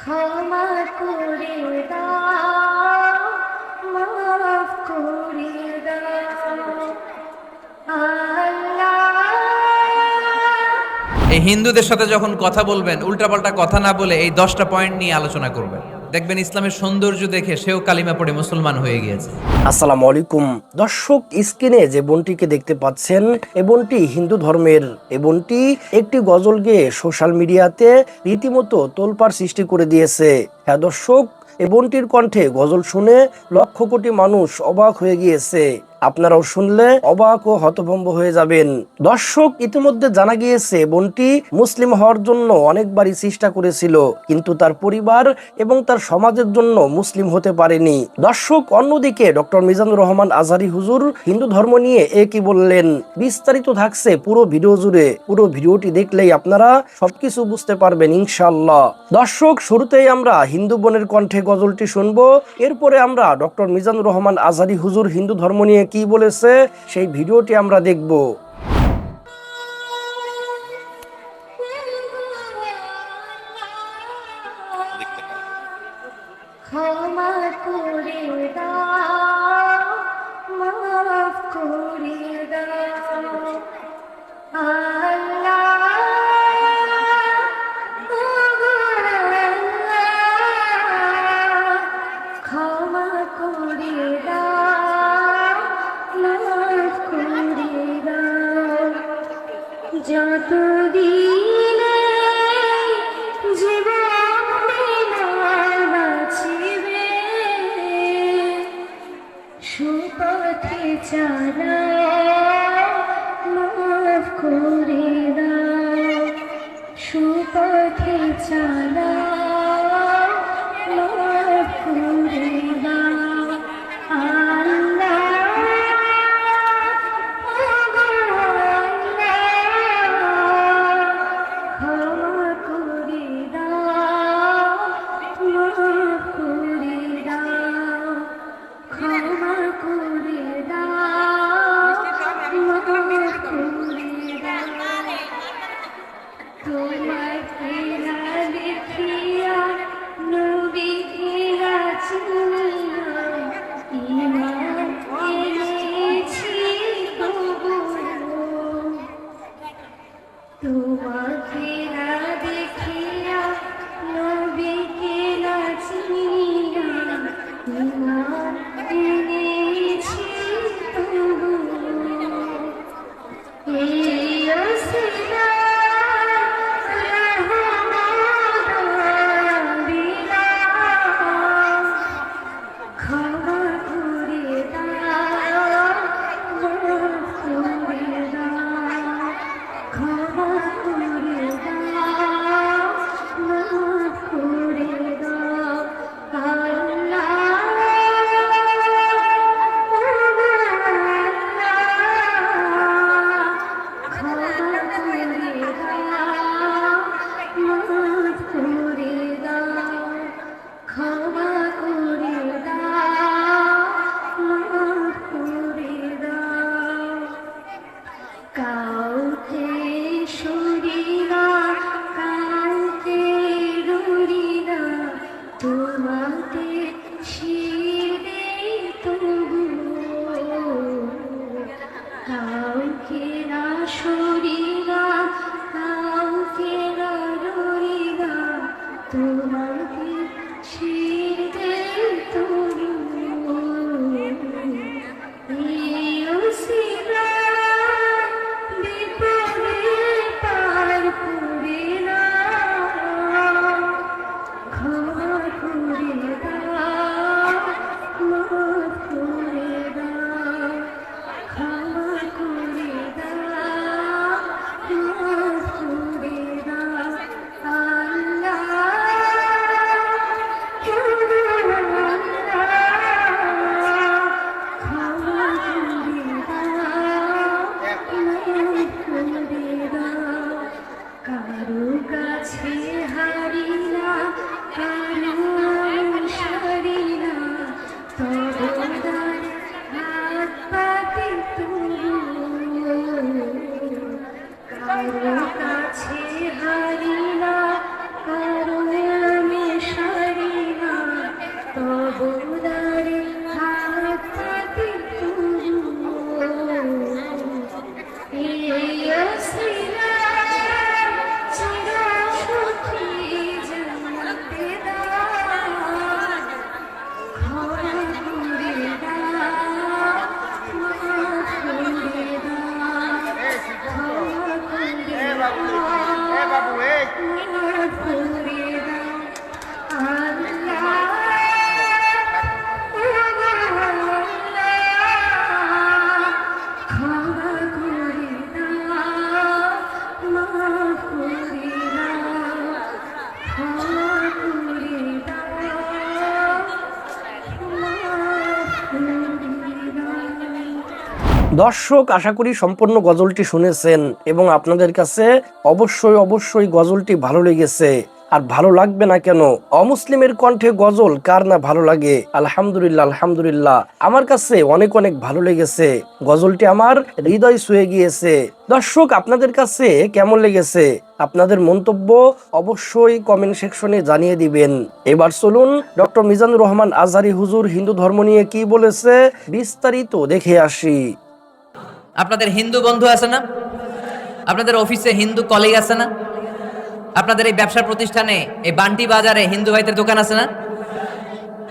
ক্ষমা করে করে এই হিন্দুদের সাথে যখন কথা বলবেন, উল্টাপাল্টা কথা না বলে এই দশটা পয়েন্ট নিয়ে আলোচনা করবেন। দেখবেন ইসলামের সৌন্দর্য দেখে সেও কালিমা পড়ে মুসলমান হয়ে গিয়েছে। আসসালামু আলাইকুম। দর্শক, স্ক্রিনে যে বোনটিকে দেখতে পাচ্ছেন, এ হিন্দু ধর্মের। এ বোনটি একটি গজল গেয়ে সোশ্যাল মিডিয়াতে রীতিমতো তোলপাড় সৃষ্টি করে দিয়েছে। হ্যাঁ দর্শক, এ কণ্ঠে গজল শুনে লক্ষ কোটি মানুষ অবাক হয়ে গিয়েছে। আপনারাও শুনলে অবাক ও হতভম্ব হয়ে যাবেন। দর্শক, ইতিমধ্যে জানা গিয়েছে, বোনটি মুসলিম হওয়ার জন্য অনেকবারই চেষ্টা করেছিল, কিন্তু তার পরিবার এবং তার সমাজের জন্য মুসলিম হতে পারেনি। দর্শক, অন্যদিকে ডক্টর মিজানুর রহমান আজহারি হুজুর হিন্দু ধর্ম নিয়ে এ কি বললেন? বিস্তারিত থাকছে পুরো ভিডিও জুড়ে। পুরো ভিডিওটি দেখলেই আপনারা সবকিছু বুঝতে পারবেন ইনশাআল্লাহ। দর্শক, শুরুতেই আমরা হিন্দু বোনের কণ্ঠে গজলটি শুনব। এরপরে আমরা ডক্টর মিজানুর রহমান আজহারি হুজুর হিন্দু ধর্ম নিয়ে কি বলেছে সেই ভিডিওটি আমরা দেখব। Jonathan. দর্শক, আশা করি সম্পূর্ণ গজলটি শুনেছেন এবং আপনাদের কাছে অবশ্যই অবশ্যই গজলটি ভালো লেগেছে। আর ভালো লাগবে না কেন? অমুসলিমের কণ্ঠে গজল, কার না ভালো লাগে? আলহামদুলিল্লাহ আলহামদুলিল্লাহ। আমার কাছে অনেক অনেক ভালো লেগেছে। গজলটি আমার হৃদয় ছুঁয়ে গিয়েছে। দর্শক, আপনাদের কাছে কেমন লেগেছে? আপনাদের মন্তব্য অবশ্যই কমেন্ট সেকশনে জানিয়ে দিবেন। এবার চলুন, ডক্টর মিজানুর রহমান আজহারি হুজুর হিন্দু ধর্ম নিয়ে কি বলেছে বিস্তারিত দেখে আসি। আপনাদের হিন্দু বন্ধু আছে না? আপনাদের অফিসে হিন্দু কলিগ আছে না? আপনাদের এই ব্যবসা প্রতিষ্ঠানে, এই বান্টি বাজারে হিন্দু ভাইদের দোকান আছে না?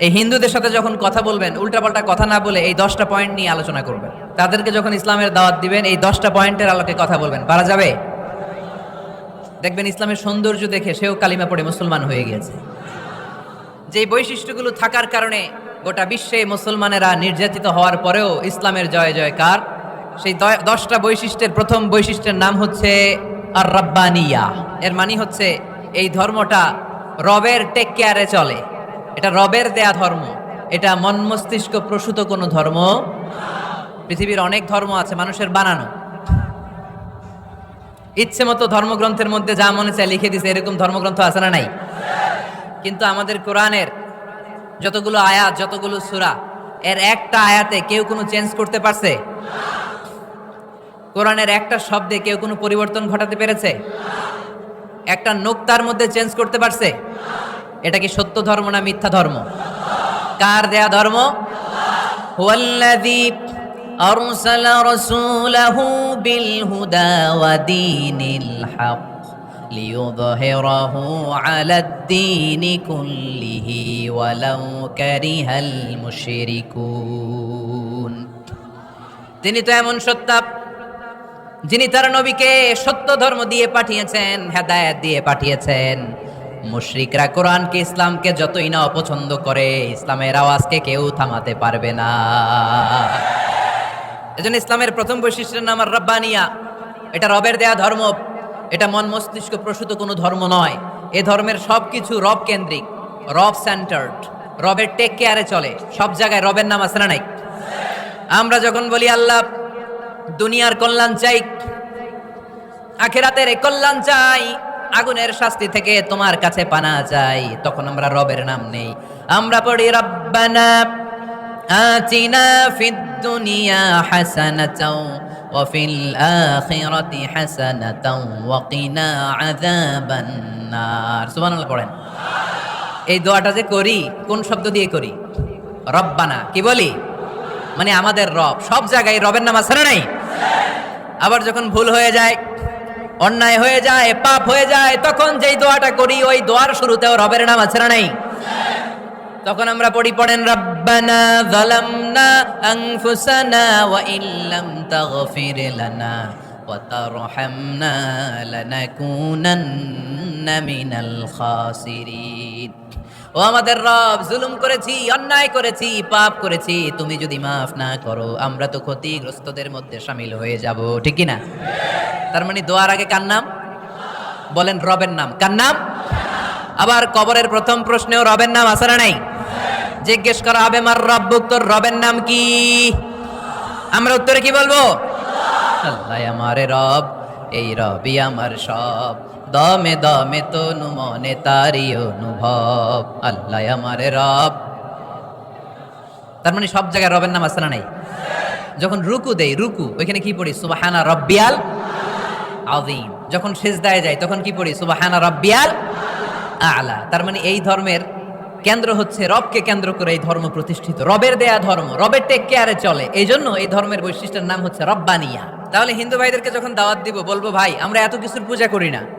এই হিন্দুদের সাথে যখন কথা বলবেন, উল্টাপাল্টা কথা না বলে এই দশটা পয়েন্ট নিয়ে আলোচনা করবেন। তাদেরকে যখন ইসলামের দাওয়াত দিবেন, এই দশটা পয়েন্টের আলোকে কথা বলবেন। পারা যাবে? দেখবেন ইসলামের সৌন্দর্য দেখে সেও কালিমা পড়ে মুসলমান হয়ে গিয়েছে। যে বৈশিষ্ট্যগুলো থাকার কারণে গোটা বিশ্বে মুসলমানেরা নির্যাতিত হওয়ার পরেও ইসলামের জয় জয়কার সেই দশটা বৈশিষ্ট্যের প্রথম বৈশিষ্ট্যের নাম হচ্ছে আর রব্বানিয়া এর মানে হচ্ছে এই ধর্মটা রবের টেক কেয়ারে চলে। এটা রবের দেয়া ধর্ম। এটা মন মস্তিষ্ক প্রসূত কোনো ধর্ম পৃথিবীর অনেক ধর্ম আছে, মানুষের বানানো। ইচ্ছে মতো ধর্মগ্রন্থের মধ্যে যা মনে চায় লিখে দিছে, এরকম ধর্মগ্রন্থ আছে না নাই? কিন্তু আমাদের কোরআনের যতগুলো আয়াত, যতগুলো সূরা, এর একটা আয়াতে কেউ কোনো চেঞ্জ করতে পারছে? কোরআনের একটা শব্দে কেউ কোনো পরিবর্তন ঘটাতে পেরেছে একটা নোক্তার মধ্যে চেঞ্জ করতে পারছে এটা কি সত্য ধর্ম না মিথ্যা ধর্ম কার দেয়া ধর্ম হুয়াল্লাযী আরসালা রাসূলাহু বিল হুদা ওয়া দীনিল হক ليظهره على الدين كله ولو كره المشركون তিনি তো এমন সত্তা যিনি তার নবীকে সত্য ধর্ম দিয়ে পাঠিয়েছেন, হেদায়েত দিয়ে পাঠিয়েছেন। মুশরিকরা কোরআনকে, ইসলামকে যতই না অপছন্দ করে, ইসলামের আওয়াজকে কেউ থামাতে পারবে না। এজন্য ইসলামের প্রথম বৈশিষ্ট্যের নাম আর রব্বানিয়া। এটা রবের দেয়া ধর্ম। এটা মন মস্তিষ্ক প্রসূত কোনো ধর্ম নয়। এ ধর্মের সব কিছু রব কেন্দ্রিক, রব সেন্টার্ড রবের টেক কেয়ারে চলে। সব জায়গায় রবের নাম আছে না নাই? আমরা যখন বলি আল্লাহ দুনিয়ার কল্যাণ চাই, আখেরাতের কল্যাণ চাই, আগুনের শাস্তি থেকে তোমার কাছে পানা চাই। তখন আমরা রবের নাম নেই। আমরা পড়ি, রব্বানা আতিনা ফিদ দুনিয়া হাসানাতাও, ওয়া ফিল আখিরাতি হাসানাতাও, ওয়া কিনা আযাবান নার সুবহানাল্লাহ পড়েন। এই দোয়াটা যে করি, কোন শব্দ দিয়ে করি? রব্বানা, কি বলি? মানে আমাদের রব, সব জায়গায় রবের নাম আছে না নাই? আবার যখন ভুল হয়ে যায়, অন্যায় হয়ে যায়, পাপ হয়ে যায়, তখন যেই দোয়াটা করি, ওই দোয়ার শুরুতেও রবের নাম আছে না নাই? তখন আমরা পড়ি, পড়েন, রব্বানা যালামনা আনফুসানা ওয়া ইল্লাম তাগফির লানা ওয়া তারহামনা লানাকুনান্না মিনাল খাসিরিন। ও আমাদের রব, জুলুম করেছি, অন্যায় করেছি, পাপ করেছি, তুমি যদি মাফ না করো, আমরা তো ক্ষতিগ্রস্তদের মধ্যে সামিল হয়ে যাব, ঠিক না তার মানে দোয়ার আগে কার নাম? বলেন রবের নাম, কার নাম? আবার কবরের প্রথম প্রশ্নেও রবের নাম আছে না নাই? জিজ্ঞেস করা হবে, মার রব্বুক, তোর রবের নাম কি? আমরা উত্তরে কি বলব? আল্লাহ আমারে রব, এই রবি আমার সব। দমে দমে তনু মনে তারি অনুভব। আল্লাহ আমারে রব। তার মানে সব জায়গায় রবের নাম আছে না নাই? যখন রুকু দেই, রুকু, ওইখানে কি পড়ি? সুবাহানা রব্বিয়াল আযীম। যখন সেজদায় যাই, তখন কি পড়ি? সুবাহানা রব্বিয়াল আলা। তার মানে এই ধর্মের কেন্দ্র হচ্ছে রবকে কেন্দ্র করে এই ধর্ম প্রতিষ্ঠিত। রবের দেয়া ধর্ম, রবের টেক কেয়ারে চলে। এই জন্য এই ধর্মের বৈশিষ্ট্যের নাম হচ্ছে রব্বানিয়া। তাহলে হিন্দু ভাইদেরকে যখন দাওয়াত দিব, বলব, ভাই, আমরা এত কিছুর পূজা করি না।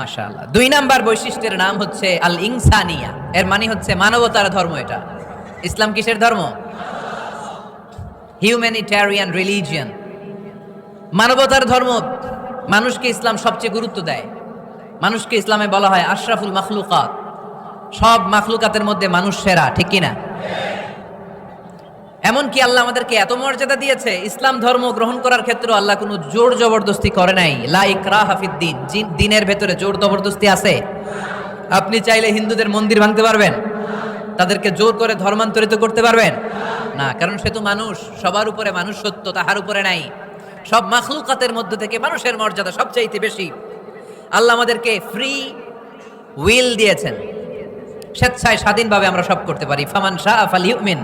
মাশাআল্লাহ। দুই নাম্বার বৈশিষ্ট্যের নাম হচ্ছে আল ইনসানিয়া এর মানে হচ্ছে মানবতার ধর্ম এটা। ইসলাম কিসের ধর্ম? হিউম্যানিটারিয়ান রিলিজিয়ান মানবতার ধর্ম মানুষকে ইসলাম সবচেয়ে গুরুত্ব দেয়। মানুষকে ইসলামে বলা হয় আশরাফুল মাখলুকাত। সব মাখলুকাতের মধ্যে মানুষ সেরা, ঠিক কিনা? এমনকি আল্লাহ আমাদেরকে এত মর্যাদা দিয়েছে, ইসলাম ধর্ম গ্রহণ করার ক্ষেত্রে আল্লাহ কোনো জোর জবরদস্তি করে নাই। লা ইকরা হাফিদ্দিন দিনের ভেতরে জোর জবরদস্তি আছে। আপনি চাইলে হিন্দুদের মন্দির ভাঙতে পারবেন, তাদেরকে জোর করে ধর্মান্তরিত করতে পারবেন। না, কারণ সে তো মানুষ, সবার উপরে মানুষ সত্য তাহার উপরে নাই। সব মাখলুকাতের মধ্য থেকে মানুষের মর্যাদা সবচাইতে বেশি। আল্লাহ আমাদেরকে ফ্রি উইল দিয়েছেন। স্বেচ্ছায় স্বাধীনভাবে আমরা সব করতে পারি। ফামান শাহ আফাল ইউমিন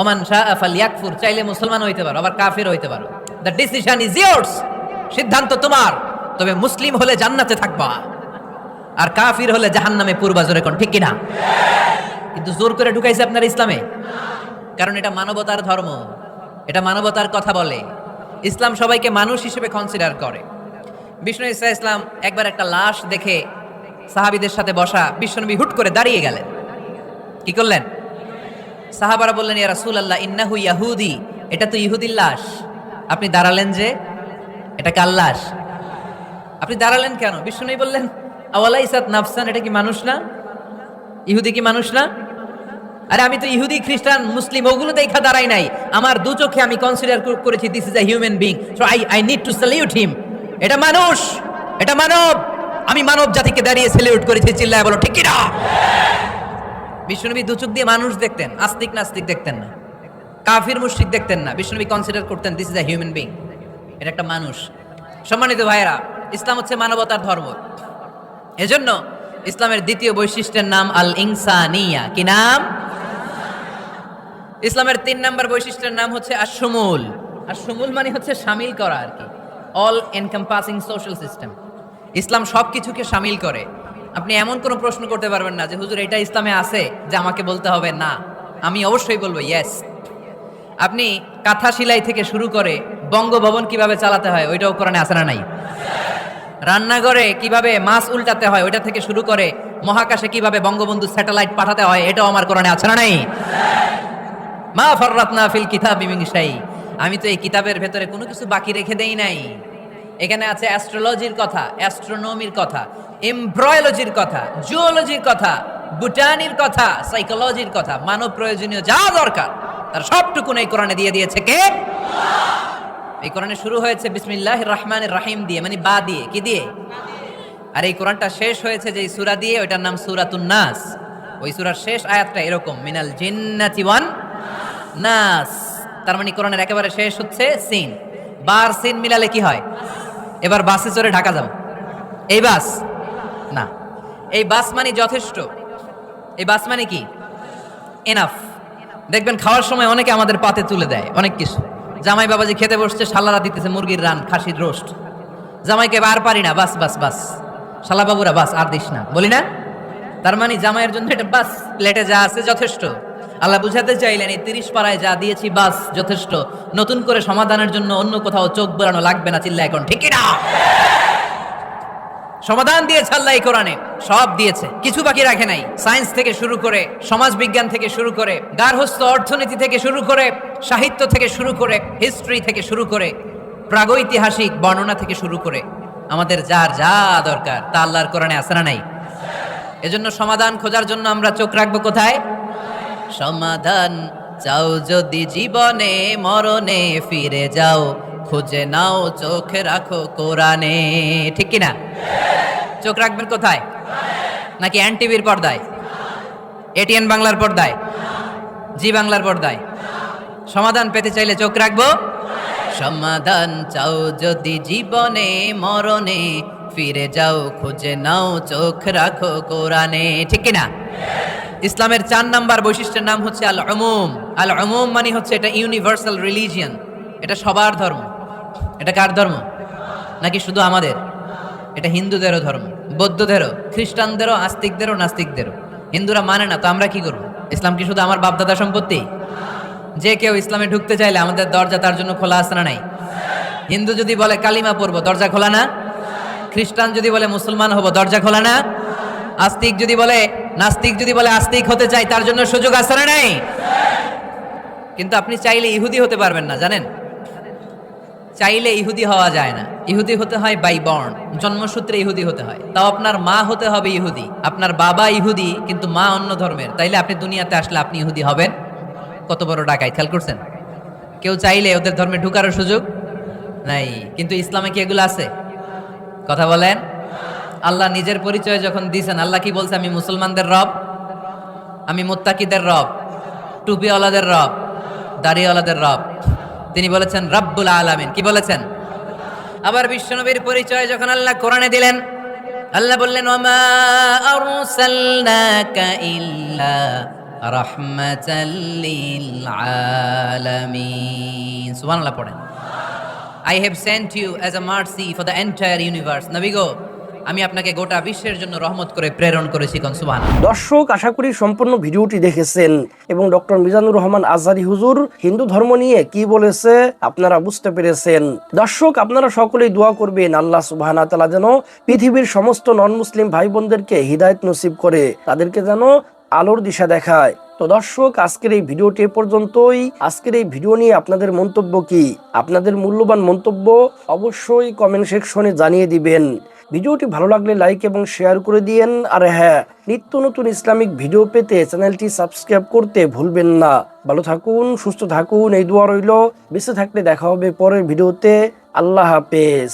ওমান শাহ আফাল ইয়াকফুর চাইলে মুসলমান হইতে পারো, আবার কাফির হইতে পারো। দ্য ডিসিশন ইজ ইয়ার্স সিদ্ধান্ত তোমার। তবে মুসলিম হলে জান্নাতে থাকবা, আর কাফির হলে জাহান্নামে পূর্বা জোরে কোন, ঠিক কিনা? কিন্তু জোর করে ঢুকাইছে আপনার ইসলামে? কারণ এটা মানবতার ধর্ম, এটা মানবতার কথা বলে। ইসলাম সবাইকে মানুষ হিসেবে কনসিডার করে। বিষ্ণু ইসা ইসলাম একবার একটা লাশ দেখে সাহাবিদের সাথে বসা বিশ্বনবী হুট করে দাঁড়িয়ে গেলেন। কি করলেন? সাহাবারা বললেন, ইয়া রাসূল আল্লাহ ইন্নাহু ইয়াহুদি। এটা তো ইহুদির লাশ। আপনি দাঁড়ালেন যে, এটা কার লাশ? আপনি দাঁড়ালেন কেন? বিষ্ণু বললেন আওয়ালা ইসাত নাফসান, এটা কি মানুষ না? ইহুদি কি মানুষ না? আরে আমি তো ইহুদি, খ্রিস্টান, মুসলিম, ওগুলো দেখা দাঁড়াই নাই। আমার দু চোখে আমি কনসিডার করেছি this is a human being so I I need to salute him এটা মানুষ, এটা মানব। আমি মানব জাতিকে দাঁড়িয়ে স্যালিউট করেছি, চিল্লায় বলো, ঠিক কিনা? বিশ্বনবী দু দিয়ে মানুষ দেখতেন, আস্তিক নাস্তিক দেখতেন না। কাফির, মুশরিক দেখতেন না। বিশ্বনবী কনসিডার করতেন this is a human being এটা একটা মানুষ। সম্মানিত ভাইয়েরা, ইসলাম হচ্ছে মানবতার ধর্ম। এজন্য ইসলামের দ্বিতীয় বৈশিষ্ট্যের নাম আল ইনসানিয়া কি নাম? ইসলামের তিন নম্বর বৈশিষ্ট্যের নাম হচ্ছে আসমুল আসমুল মানে হচ্ছে সামিল করা আর কি। অল এনকাম্পাসিং সোশ্যাল সিস্টেম ইসলাম সব কিছুকে সামিল করে। আপনি এমন কোনো প্রশ্ন করতে পারবেন না যে, হুজুর, এটা ইসলামে আছে যে আমাকে বলতে হবে? না, আমি অবশ্যই বলব ইয়েস আপনি কাঁথা সিলাই থেকে শুরু করে বঙ্গভবন কীভাবে চালাতে হয়, ওইটাও কোরআনে আসে না নাই? রান্নাঘরে কীভাবে মাছ উল্টাতে হয়, ওইটা থেকে শুরু করে মহাকাশে কীভাবে বঙ্গবন্ধু স্যাটেলাইট পাঠাতে হয়, এটাও আমার কোরআনে আছে না নাই? মা ফররাতনা ফিল কিতাব মিমিংসাই আমি তো এই কিতাবের ভেতরে কোনো কিছু বাকি রেখে দেই নাই। এখানে আছে অ্যাস্ট্রোলজির কথা অ্যাস্ট্রোনমির কথা। এমব্রয়োলজির কথা জুওলজির কথা বুটানির কথা সাইকোলজির কথা, মানব প্রয়োজনীয় যা দরকার, তার সবটুকুন এই কোরআনে দিয়ে দিয়েছে কে? এই কোরআনে শুরু হয়েছে বিসমিল্লাহ রহমানের রাহিম দিয়ে মানে বা দিয়ে, কি দিয়ে? আর এই কোরআনটা শেষ হয়েছে যে সুরা দিয়ে, ওইটার নাম সূরাতুন নাস। ওই সূরার শেষ আয়াতটা এরকম, মিনাল জিন্নাতি ওয়ান নাস। তার মানে কোরআনের একেবারে শেষ হচ্ছে সিন। বার সিন মিলালে কি হয়? এবার বাসে চড়ে ঢাকা যাব। এই বাস। না। এই বাস মানে যথেষ্ট। এই বাস মানে কি? এনাফ দেখবেন খাওয়ার সময় অনেকে আমাদের পাতে তুলে দেয়, অনেক কিছু। জামাই বাবাজি খেতে বসছে, শালারা দিতেছে মুরগির রান, খাসির রোস্ট। জামাইকে আর পারি না, বাস বাস বাস। শালা বাবুরা, বাস, আর দিস না। বলি না? তার মানে জামাইয়ের জন্য এটা বাস, প্লেটে যা আছে যথেষ্ট। আল্লাহ বুঝাতে চাইলেন, এই তিরিশ পাড়ায় যা দিয়েছি বাস, যথেষ্ট। নতুন করে সমাধানের জন্য অন্য কোথাও চোখ বেরানো লাগবে না চিল্লা এখন, ঠিক না সমাধান দিয়েছে আল্লাহ এই কোরআনে। সব দিয়েছে। কিছু বাকি রাখে নাই। সায়েন্স থেকে শুরু করে সমাজ বিজ্ঞান থেকে শুরু করে গার্হস্থ অর্থনীতি থেকে শুরু করে, সাহিত্য থেকে শুরু করে, হিস্ট্রি থেকে শুরু করে, প্রাগৈতিহাসিক বর্ণনা থেকে শুরু করে, আমাদের যার যা দরকার, তা আল্লাহর কোরআনে আসে না নাই? এজন্য সমাধান খোঁজার জন্য আমরা চোখ রাখব কোথায়? সমাধান চাও যদি জীবনে, মরণে ফিরে যাও। খুঁজে নাও, চোখ রাখো কোরআনে। ঠিক কিনা? চোখ রাখবেন কোথায়? নাকি এন টিভির পর্দায়? এটিএন বাংলার পর্দায়? জি বাংলার পর্দায়। সমাধান পেতে চাইলে চোখ রাখব? সমাধান চাও যদি জীবনে, মরণে, ফিরে যাও, খুঁজে নাও, চোখ রাখো কোরআনে। ঠিক কিনা? ইসলামের চার নাম্বার বৈশিষ্ট্যের নাম হচ্ছে আল অমুম আল অমুম মানে হচ্ছে এটা ইউনিভার্সাল রিলিজিয়ান এটা সবার ধর্ম। এটা কার ধর্ম? নাকি শুধু আমাদের? এটা হিন্দুদেরও ধর্ম, বৌদ্ধদেরও, খ্রিস্টানদেরও, আস্তিকদেরও, নাস্তিকদেরও। হিন্দুরা মানে না, তো আমরা কি করব? ইসলাম কি শুধু আমার বাপদাদা সম্পত্তি? যে কেউ ইসলামে ঢুকতে চাইলে আমাদের দরজা তার জন্য খোলা আছে না নাই? হিন্দু যদি বলে, কালিমা পড়ব, দরজা খোলা না? খ্রিস্টান যদি বলে, মুসলমান হব, দরজা খোলা না? আস্তিক যদি বলে, নাস্তিক যদি বলে, আস্তিক হতে চাই, তার জন্য সুযোগ আছে না নাই? কিন্তু আপনি চাইলে ইহুদি হতে পারবেন না, জানেন? চাইলে ইহুদি হওয়া যায় না। ইহুদি হতে হয় বাই বর্ণ জন্মসূত্রে ইহুদি হতে হয়। তাও আপনার মা হতে হবে ইহুদি। আপনার বাবা ইহুদি, কিন্তু মা অন্য ধর্মের। তাইলে আপনি দুনিয়াতে আসলে আপনি ইহুদি হবেন। কত বড় ডাকাই, খেয়াল করছেন? কেউ চাইলে ওদের ধর্মে ঢুকারও সুযোগ নাই। কিন্তু ইসলামে কি এগুলো আছে? কথা বলেন। আল্লাহ নিজের পরিচয় যখন দিয়েছেন আল্লাহ কি বলছে? আমি মুসলমানদের রব, আমি মুত্তাকিদের রব, টুপিওয়ালাদের রব, দাড়িওয়ালাদের রব। তিনি বলেছেন, রব্বুল আলামিন। কি বলেছেন? আবার বিশ্বনবীর পরিচয় যখন আল্লাহ কোরআনে দিলেন, আল্লাহ বললেন, ওমা আরসালনাকা ইল্লা রাহমাতাল লিল আলামিন সুবহানাল্লাহ পড়েন। I have sent you as a mercy for the entire universe. নবী গো আমি আপনাকে গোটা বিশ্বের জন্য রহমত করে প্রেরণ করেছি কোন সুবহান দর্শক, আশা করি সম্পূর্ণ ভিডিওটি দেখেছেন এবং ডক্টর মিজানুর রহমান আজহারি হুজুর হিন্দু ধর্ম নিয়ে কি বলেছে আপনারা বুঝতে পেরেছেন। দর্শক, আপনারা সকলেই দোয়া করবেন আল্লাহ সুবাহ যেন পৃথিবীর সমস্ত নন মুসলিম ভাই বোনদেরকে হৃদায়ত নসিব করে, তাদেরকে যেন আলোর দিশা দেখায়। তো দর্শক, আজকের এই ভিডিওটি এ পর্যন্তই। আজকের এই ভিডিও নিয়ে আপনাদের মন্তব্য কি? আপনাদের মূল্যবান মন্তব্য অবশ্যই কমেন্ট সেকশনে জানিয়ে দিবেন। ভিডিওটি ভালো লাগলে লাইক এবং শেয়ার করে দিয়েন। আর হ্যাঁ নিত্য নতুন ইসলামিক ভিডিও পেতে চ্যানেলটি সাবস্ক্রাইব করতে ভুলবেন না। ভালো থাকুন, সুস্থ থাকুন, এই দোয়া রইল। বেঁচে থাকলে দেখা হবে পরের ভিডিওতে আল্লাহ হাফেজ।